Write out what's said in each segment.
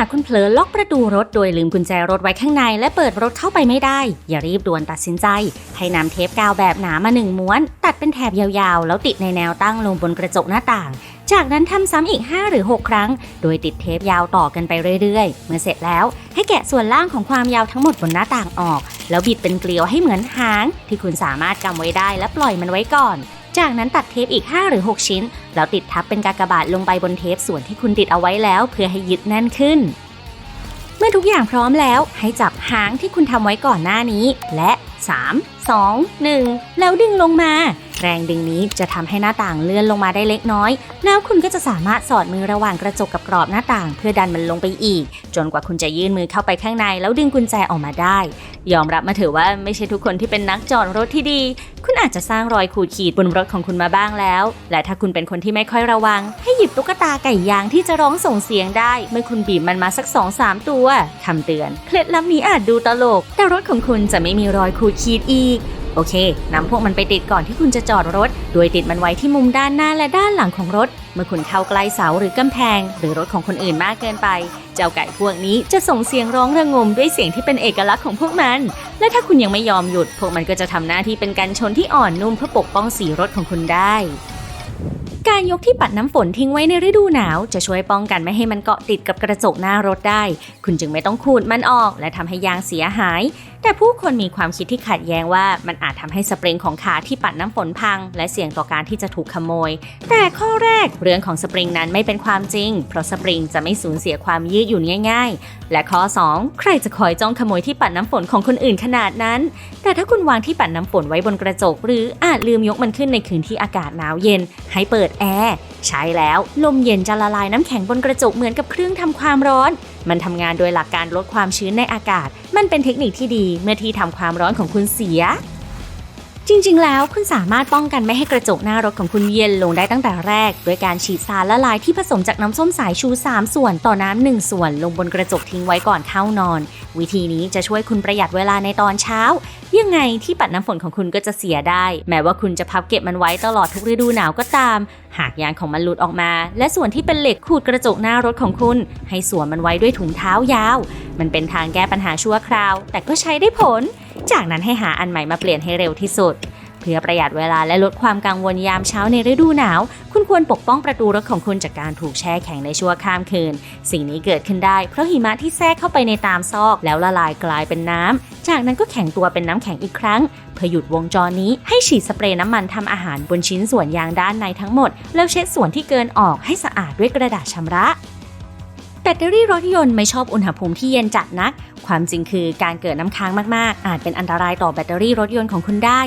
ากคุณเผลอล็อกประตูรถโดยลืมกุญแจรถไว้ข้างในและเปิดรถเข้าไปไม่ได้ อย่ารีบด่วนตัดสินใจ ให้นำเทปกาวแบบหนามาหนึ่งม้วน ตัดเป็นแถบยาวๆ แล้วติดในแนวตั้งลงบนกระจกหน้าต่าง จากนั้นทำซ้ำอีก 5 หรือ 6 ครั้ง โดยติดเทปยาวต่อกันไปเรื่อยๆ เมื่อเสร็จแล้วให้แกะส่วนล่างของความยาวทั้งหมดบนหน้าต่างออก แล้วบิดเป็นเกลียวให้เหมือนหาง ที่คุณสามารถกำไว้ได้และปล่อยมันไว้ก่อน จากนั้นตัดเทปอีก 5 หรือ 6 ชิ้น แล้วติดทับเป็นกากบาทลงไปบนเทปส่วนที่คุณติดเอาไว้แล้ว เพื่อให้ยึดแน่นขึ้น เมื่อทุกอย่างพร้อมแล้ว ให้จับหางที่คุณทำไว้ก่อนหน้านี้ และ 3 2 1 แล้วดึงลงมา แรงดึงนี้จะทำให้หน้าต่างเลื่อนลงมาได้เล็กน้อย แล้วคุณก็จะสามารถสอดมือระหว่างกระจกกับกรอบหน้าต่าง เพื่อดันมันลงไปอีก จนกว่าคุณจะยื่นมือเข้าไปข้างในแล้วดึงกุญแจออกมาได้ ยอมรับมาเถอะว่าไม่ใช่ทุกคนที่เป็นนักจอดรถที่ดี คุณอาจจะสร้างรอยขูดขีดบนรถของคุณมาบ้างแล้ว และถ้าคุณเป็นคนที่ไม่ค่อยระวัง ให้หยิบตุ๊กตาไก่ยางที่จะร้องส่งเสียงได้ เมื่อคุณบีบมันมาสัก2อสามตัวคำเตือน เคล็ดลับนี้อาจดูตลก แต่รถของคุณจะไม่มีรอยขูดขีดอีก โอเคนำพวกมันไปติดก่อนที่คุณจะจอดรถ โดยติดมันไว้ที่มุมด้านหน้าและด้านหลังของรถ เมื่อคุณเข้าใกล้เสาหรือกำแพง หรือรถของคนอื่นมากเกินไป เจ้าไก่พวกนี้จะส่งเสียงร้องระงมด้วยเสียงที่เป็นเอกลักษณ์ของพวกมัน และถ้าคุณยังไม่ยอมหยุด พวกมันก็จะทำหน้าที่เป็นกันชนที่อ่อนนุ่มเพื่อปกป้องสีรถของคุณได้การยกที่ปัดน้ำฝนทิ้งไว้ในฤดูหนาว จะช่วยป้องกันไม่ให้มันเกาะติดกับกระจกหน้ารถได้ คุณจึงไม่ต้องขูดมันออก และทำให้ยางเสียหาย แต่ผู้คนมีความคิดที่ขัดแย้งว่ามันอาจทำให้สปริงของขาที่ปัดน้ำฝนพัง และเสี่ยงต่อการที่จะถูกขโมย แต่ข้อแรกเรื่องของสปริงนั้นไม่เป็นความจริง เพราะสปริงจะไม่สูญเสียความยืดหยุ่นง่าย ๆ และข้อ 2 ใครจะคอยจ้องขโมยที่ปัดน้ำฝนของคนอื่นขนาดนั้น แต่ถ้าคุณวางที่ปัดน้ำฝนไว้บนกระจก หรืออาจลืมยกมันขึ้นในคืนที่อากาศหนาวเย็น ให้เปิดแอร์ ใช้แล้ว ลมเย็นจะละลายน้ำแข็งบนกระจกเหมือนกับเครื่องทำความร้อน มันทำงานโดยหลักการลดความชื้นในอากาศ มันเป็นเทคนิคที่ดีเมื่อที่ทำความร้อนของคุณเสีย จริงๆ แล้วคุณสามารถป้องกันไม่ให้กระจกหน้ารถของคุณเย็นลงได้ตั้งแต่แรก ด้วยการฉีดสารละลายที่ผสมจากน้ำส้มสายชู 3 ส่วนต่อน้ำ1ส่วน ลงบนกระจกทิ้งไว้ก่อนเข้านอน วิธีนี้จะช่วยคุณประหยัดเวลาในตอนเช้า ยังไงที่ปัดน้ำฝนของคุณก็จะเสียได้ แม้ว่าคุณจะพับเก็บมันไว้ตลอดทุกฤดูหนาวก็ตาม หากยางของมันหลุดออกมา และส่วนที่เป็นเหล็กขูดกระจกหน้ารถของคุณ ให้สวมมันไว้ด้วยถุงเท้ายาว มันเป็นทางแก้ปัญหาชั่วคราว แต่ก็ใช้ได้ผล จากนั้นให้หาอันใหม่มาเปลี่ยนให้เร็วที่สุด เพื่อประหยัดเวลาและลดความกังวลยามเช้าในฤดูหนาว คุณควรปกป้องประตูรถของคุณจากการถูกแช่แข็งในชั่วข้ามคืน สิ่งนี้เกิดขึ้นได้เพราะหิมะที่แทรกเข้าไปในตามซอกแล้วละลายกลายเป็นน้ำจากนั้นก็แข็งตัวเป็นน้ำแข็งอีกครั้ง เพื่อหยุดวงจรนี้ให้ฉีดสเปรย์น้ำมันทำอาหารบนชิ้นส่วนยางด้านในทั้งหมด แล้วเช็ดส่วนที่เกินออกให้สะอาดด้วยกระดาษชำระแบตเตอรี่รถยนต์ไม่ชอบอุณหภูมิที่เย็นจัดนัก ความจริงคือการเกิดน้ำค้างมากๆ อาจเป็นอันตรายต่อแบตเตอรี่รถยนต์ของคุณได้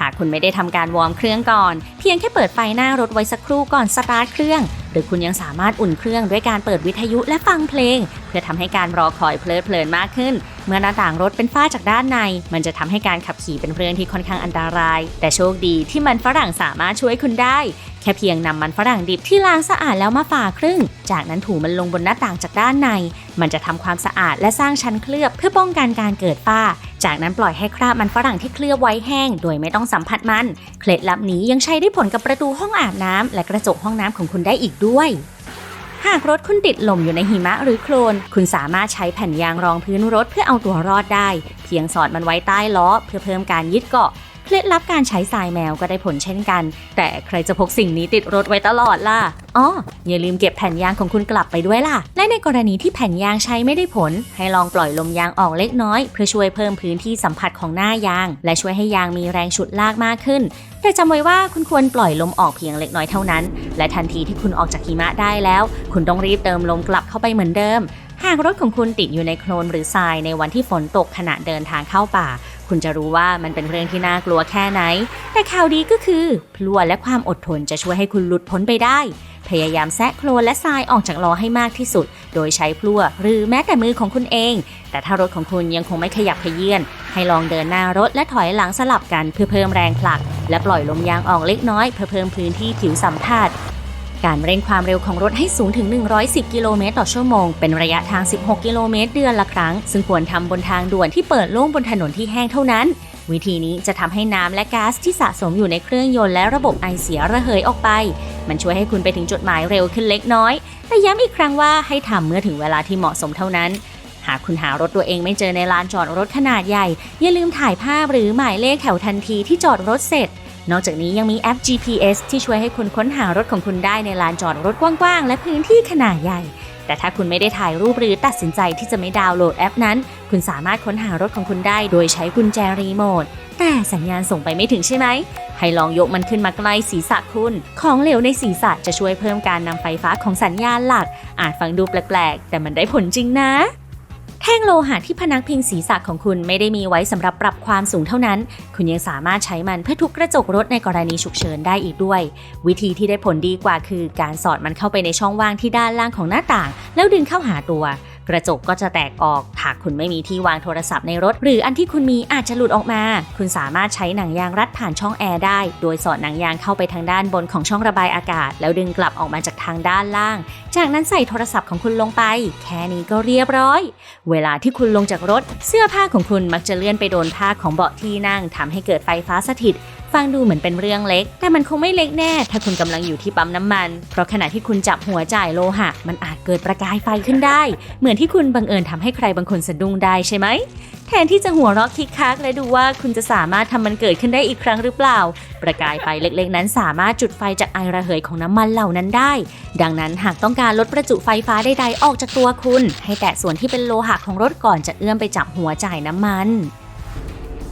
หากคุณไม่ได้ทำการวอร์มเครื่องก่อน เพียงแค่เปิดไฟหน้ารถไว้สักครู่ก่อนสตาร์ทเครื่อง หรือคุณยังสามารถอุ่นเครื่องด้วยการเปิดวิทยุและฟังเพลง เพื่อทำให้การรอคอยเพลิดเพลินมากขึ้น เมื่อหน้าต่างรถเป็นฝ้าจากด้านใน มันจะทำให้การขับขี่เป็นเรื่องที่ค่อนข้างอันตราย แต่โชคดีที่มันฝรั่งสามารถช่วยคุณได้แค่เพียงนำมันฝรั่งดิบที่ล้างสะอาดแล้วมาฝ่าครึ่ง จากนั้นถูมันลงบนหน้าต่างจากด้านใน มันจะทำความสะอาดและสร้างชั้นเคลือบเพื่อป้องกันการเกิดฝ้า จากนั้นปล่อยให้คราบมันฝรั่งที่เคลือบไว้แห้ง โดยไม่ต้องสัมผัสมัน เคล็ดลับนี้ยังใช้ได้ผลกับประตูห้องอาบน้ำและกระจกห้องน้ำของคุณได้อีกด้วยหากรถคุณติดลมอยู่ในหิมะหรือโคลน คุณสามารถใช้แผ่นยางรองพื้นรถเพื่อเอาตัวรอดได้ เพียงสอดมันไว้ใต้ล้อเพื่อเพิ่มการยึดเกาะ เคล็ดลับการใช้ทรายแมวก็ได้ผลเช่นกัน แต่ใครจะพกสิ่งนี้ติดรถไว้ตลอดล่ะอ๋ออย่าลืมเก็บแผ่นยางของคุณกลับไปด้วยล่ะ และในกรณีที่แผ่นยางใช้ไม่ได้ผล ให้ลองปล่อยลมยางออกเล็กน้อย เพื่อช่วยเพิ่มพื้นที่สัมผัสของหน้ายาง และช่วยให้ยางมีแรงฉุดลากมากขึ้น แต่จำไว้ว่าคุณควรปล่อยลมออกเพียงเล็กน้อยเท่านั้น และทันทีที่คุณออกจากหิมะได้แล้ว คุณต้องรีบเติมลมกลับเข้าไปเหมือนเดิม หากรถของคุณติดอยู่ในโคลนหรือทรายในวันที่ฝนตกขณะเดินทางเข้าป่า คุณจะรู้ว่ามันเป็นเรื่องที่น่ากลัวแค่ไหน แต่ข่าวดีก็คือพลัวและความอดทนจะช่วยให้คุณหลุดพ้นไปได้ พยายามแซะโคลนและทรายออกจากล้อให้มากที่สุด โดยใช้พลัวหรือแม้แต่มือของคุณเอง แต่ถ้ารถของคุณยังคงไม่ขยับขยื่นให้ลองเดินหน้ารถและถอยหลังสลับกันเพื่อเพิ่มแรงผลัก และปล่อยลมยางออกเล็กน้อยเพื่อเพิ่มพื้นที่ผิวสัมผัส การเร่งความเร็วของรถให้สูงถึง 110 กิโลเมตรต่อชั่วโมง เป็นระยะทาง 16 กิโลเมตรเดือนละครั้ง ซึ่งควรทำบนทางด่วนที่เปิดโล่งบนถนนที่แห้งเท่านั้น วิธีนี้จะทำให้น้ำและก๊าซที่สะสมอยู่ในเครื่องยนต์และระบบไอเสียระเหยออกไป มันช่วยให้คุณไปถึงจุดหมายเร็วขึ้นเล็กน้อย แต่ย้ำอีกครั้งว่าให้ทำเมื่อถึงเวลาที่เหมาะสมเท่านั้น หากคุณหารถตัวเองไม่เจอในลานจอดรถขนาดใหญ่ อย่าลืมถ่ายภาพหรือหมายเลขแถวทันทีที่จอดรถเสร็จ นอกจากนี้ยังมีแอป GPS ที่ช่วยให้คุณค้นหารถของคุณได้ในลานจอดรถกว้างๆ และพื้นที่ขนาดใหญ่ แต่ถ้าคุณไม่ได้ถ่ายรูปหรือตัดสินใจที่จะไม่ดาวน์โหลดแอปนั้น คุณสามารถค้นหารถของคุณได้โดยใช้กุญแจรีโมท แต่สัญญาณส่งไปไม่ถึงใช่ไหม ให้ลองยกมันขึ้นมาใกล้ศีรษะคุณ ของเหลวในศีรษะจะช่วยเพิ่มการนำไฟฟ้าของสัญญาณหลัก อาจฟังดูแปลกๆ แต่มันได้ผลจริงนะ ท่งโลหะที่พนักพิงศีรษะของคุณไม่ได้มีไว้สำหรับปรับความสูงเท่านั้น คุณยังสามารถใช้มันเพื่อทุบกระจกรถในกรณีฉุกเฉินได้อีกด้วย วิธีที่ได้ผลดีกว่าคือ การสอดมันเข้าไปในช่องว่างที่ด้านล่างของหน้าต่าง แล้วดึงเข้าหาตัว กระจกก็จะแตกออก หากคุณไม่มีที่วางโทรศัพท์ในรถ หรืออันที่คุณมีอาจจะหลุดออกมา คุณสามารถใช้หนังยางรัดผ่านช่องแอร์ได้ โดยสอดหนังยางเข้าไปทางด้านบนของช่องระบายอากาศ แล้วดึงกลับออกมาจากทางด้านล่าง จากนั้นใส่โทรศัพท์ของคุณลงไป แค่นี้ก็เรียบร้อย เวลาที่คุณลงจากรถ เสื้อผ้าของคุณมักจะเลื่อนไปโดนผ้าของเบาะที่นั่งทำให้เกิดไฟฟ้าสถิต ฟังดูเหมือนเป็นเรื่องเล็ก แต่มันคงไม่เล็กแน่ ถ้าคุณกำลังอยู่ที่ปั๊มน้ำมัน เพราะขณะที่คุณจับหัวจ่ายโลหะ มันอาจเกิดประกายไฟขึ้นได้ เหมือนที่คุณบังเอิญทำให้ใครบางคนสะดุ้งได้ใช่ไหม แทนที่จะหัวเราะคิกคักและดูว่าคุณจะสามารถทำมันเกิดขึ้นได้อีกครั้งหรือเปล่า ประกายไฟเล็กๆ นั้นสามารถจุดไฟจากไอระเหยของน้ำมันเหล่านั้นได้ ดังนั้นหากต้องการลดประจุไฟฟ้าใดๆออกจากตัวคุณ ให้แตะส่วนที่เป็นโลหะของรถก่อนจะเอื้อมไปจับหัวจ่ายน้ำมัน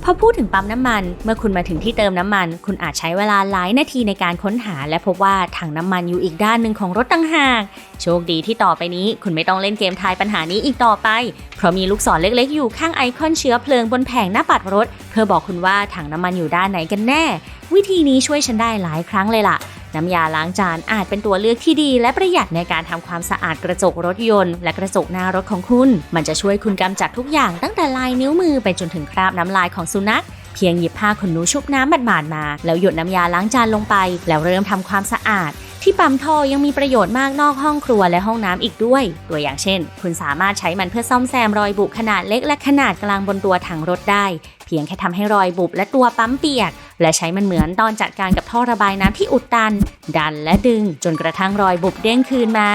พอพูดถึงปั๊มน้ำมัน เมื่อคุณมาถึงที่เติมน้ำมัน คุณอาจใช้เวลาหลายนาทีในการค้นหา และพบว่าถังน้ำมันอยู่อีกด้านหนึ่งของรถต่างหาก โชคดีที่ต่อไปนี้ คุณไม่ต้องเล่นเกมทายปัญหานี้อีกต่อไป เพราะมีลูกศรเล็กๆ อยู่ข้างไอคอนเชื้อเพลิงบนแผงหน้าปัดรถ เพื่อบอกคุณว่าถังน้ำมันอยู่ด้านไหนกันแน่ วิธีนี้ช่วยฉันได้หลายครั้งเลยล่ะ น้ำยาล้างจานอาจเป็นตัวเลือกที่ดี และประหยัดในการทำความสะอาดกระจกรถยนต์ และกระจกหน้ารถของคุณ มันจะช่วยคุณกำจัดทุกอย่างตั้งแต่ลายนิ้วมือไปจนถึงคราบน้ำลายของสุนัขเพียงหยิบผ้าขนหนูชุบน้ำบาดๆมา แล้วหยดน้ำยาล้างจานลงไป แล้วเริ่มทำความสะอาด ที่ปั๊มท่อยังมีประโยชน์มากนอกห้องครัวและห้องน้ำอีกด้วย ตัวอย่างเช่น คุณสามารถใช้มันเพื่อซ่อมแซมรอยบุขนาดเล็กและขนาดกลางบนตัวถังรถได้ เพียงแค่ทำให้รอยบุบและตัวปั๊มเปียก และใช้มันเหมือนตอนจัดการกับท่อระบายน้ำที่อุดตัน ดันและดึงจนกระทั่งรอยบุบเด้งคืนมา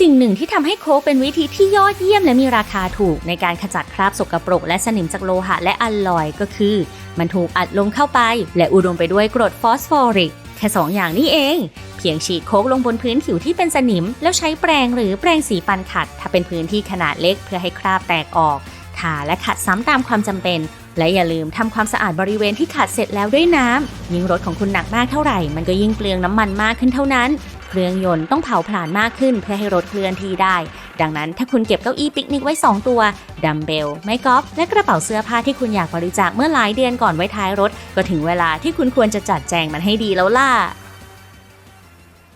สิ่งหนึ่งที่ทำให้โค้กเป็นวิธีที่ยอดเยี่ยมและมีราคาถูกในการขจัดคราบสกปรกและสนิมจากโลหะและอลลอยก็คือ มันถูกอัดลงเข้าไป และอุดมไปด้วยกรดฟอสฟอริกแค่สองอย่างนี้เอง เพียงฉีดโค้กลงบนพื้นผิวที่เป็นสนิม แล้วใช้แปรงหรือแปรงสีฟันขัด ถ้าเป็นพื้นที่ขนาดเล็กเพื่อให้คราบแตกออก ทาและขัดซ้ำตามความจำเป็น และอย่าลืมทำความสะอาดบริเวณที่ขัดเสร็จแล้วด้วยน้ำยิ่งรถของคุณหนักมากเท่าไหร่ มันก็ยิ่งเปลืองน้ำมันมากขึ้นเท่านั้น เครื่องยนต์ต้องเผาผลาญมากขึ้นเพื่อให้รถเคลื่อนที่ได้ ดังนั้นถ้าคุณเก็บเก้าอี้ปิกนิกไว้ 2 ตัว ดัมเบล ไม้กอล์ฟ และกระเป๋าเสื้อผ้าที่คุณอยากบริจาคเมื่อหลายเดือนก่อนไว้ท้ายรถ ก็ถึงเวลาที่คุณควรจะจัดแจงมันให้ดีแล้วล่ะ